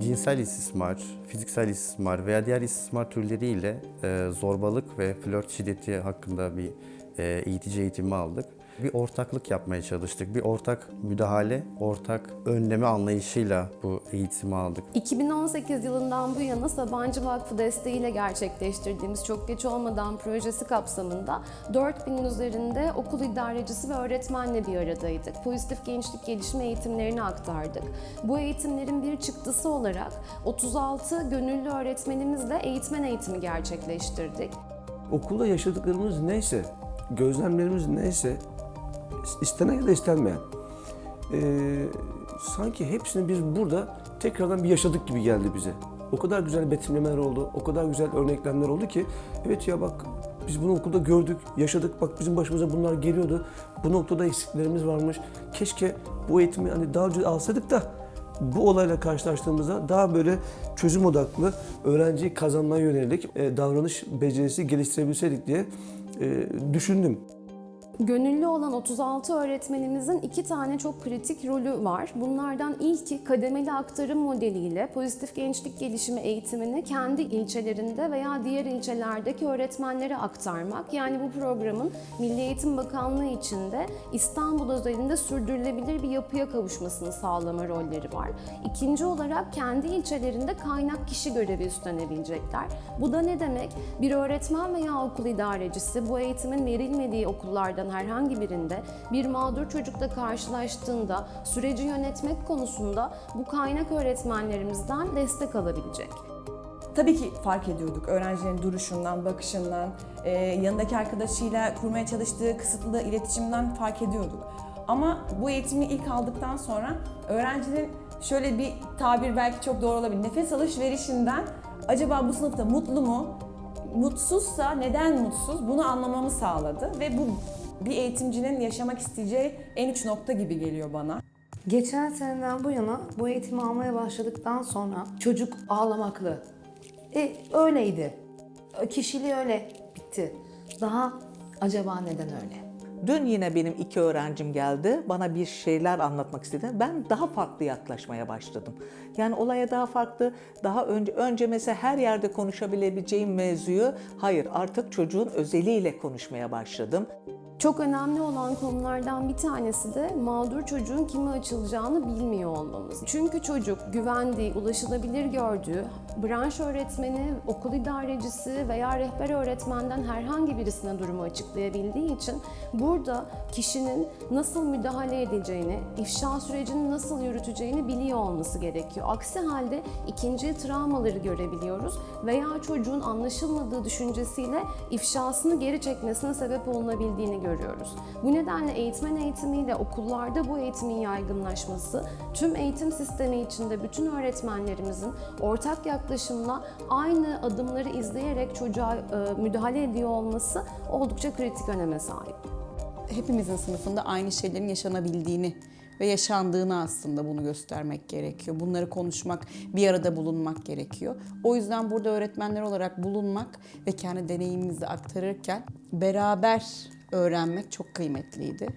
Cinsel istismar, fiziksel istismar veya diğer istismar türleriyle e, zorbalık ve flört şiddeti hakkında bir eğitici eğitimi aldık. Bir ortaklık yapmaya çalıştık. Bir ortak müdahale, ortak önleme anlayışıyla bu eğitimi aldık. 2018 yılından bu yana Sabancı Vakfı desteğiyle gerçekleştirdiğimiz Çok Geç Olmadan projesi kapsamında 4000'in üzerinde okul idarecisi ve öğretmenle bir aradaydık. Pozitif gençlik gelişimi eğitimlerini aktardık. Bu eğitimlerin bir çıktısı olarak 36 gönüllü öğretmenimizle eğitmen eğitimi gerçekleştirdik. Okulda yaşadıklarımız neyse, gözlemlerimiz neyse, istenen ya da istenmeyen. Ee, sanki hepsini biz burada tekrardan bir yaşadık gibi geldi bize. O kadar güzel betimlemeler oldu, o kadar güzel örneklemler oldu ki evet ya bak biz bunu okulda gördük, yaşadık. Bak bizim başımıza bunlar geliyordu. Bu noktada eksiklerimiz varmış. Keşke bu eğitimi hani daha önce alsaydık da bu olayla karşılaştığımızda daha böyle çözüm odaklı, öğrenciyi kazanmaya yönelik e, davranış becerisi geliştirebilseydik diye e, düşündüm. Gönüllü olan 36 öğretmenimizin iki tane çok kritik rolü var. Bunlardan ilki kademeli aktarım modeliyle pozitif gençlik gelişimi eğitimini kendi ilçelerinde veya diğer ilçelerdeki öğretmenlere aktarmak. Yani bu programın Milli Eğitim Bakanlığı içinde İstanbul özelinde sürdürülebilir bir yapıya kavuşmasını sağlama rolleri var. İkinci olarak kendi ilçelerinde kaynak kişi görevi üstlenebilecekler. Bu da ne demek? Bir öğretmen veya okul idarecisi bu eğitimin verilmediği okullardan herhangi birinde bir mağdur çocukla karşılaştığında süreci yönetmek konusunda bu kaynak öğretmenlerimizden destek alabilecek. Tabii ki fark ediyorduk öğrencilerin duruşundan, bakışından, e, yanındaki arkadaşıyla kurmaya çalıştığı kısıtlı iletişimden fark ediyorduk. Ama bu eğitimi ilk aldıktan sonra öğrencinin şöyle bir tabir belki çok doğru olabilir. Nefes alışverişinden acaba bu sınıfta mutlu mu? Mutsuzsa neden mutsuz? Bunu anlamamı sağladı ve bu bir eğitimcinin yaşamak isteyeceği en uç nokta gibi geliyor bana. Geçen seneden bu yana bu eğitimi almaya başladıktan sonra çocuk ağlamaklı. E öyleydi. Kişiliği öyle bitti. Daha acaba neden öyle? Dün yine benim iki öğrencim geldi. Bana bir şeyler anlatmak istedi. Ben daha farklı yaklaşmaya başladım. Yani olaya daha farklı, daha önce önce mesela her yerde konuşabileceğim mevzuyu hayır artık çocuğun özeliyle konuşmaya başladım. Çok önemli olan konulardan bir tanesi de mağdur çocuğun kime açılacağını bilmiyor olmamız. Çünkü çocuk güvendiği, ulaşılabilir gördüğü, branş öğretmeni, okul idarecisi veya rehber öğretmenden herhangi birisine durumu açıklayabildiği için burada kişinin nasıl müdahale edeceğini, ifşa sürecini nasıl yürüteceğini biliyor olması gerekiyor. Aksi halde ikinci travmaları görebiliyoruz veya çocuğun anlaşılmadığı düşüncesiyle ifşasını geri çekmesine sebep olunabildiğini görüyoruz. Bu nedenle eğitmen eğitimiyle okullarda bu eğitimin yaygınlaşması, tüm eğitim sistemi içinde bütün öğretmenlerimizin ortak yaklaşımla aynı adımları izleyerek çocuğa e, müdahale ediyor olması oldukça kritik öneme sahip. hepimizin sınıfında aynı şeylerin yaşanabildiğini ve yaşandığını aslında bunu göstermek gerekiyor. Bunları konuşmak, bir arada bulunmak gerekiyor. O yüzden burada öğretmenler olarak bulunmak ve kendi deneyimimizi aktarırken beraber öğrenmek çok kıymetliydi.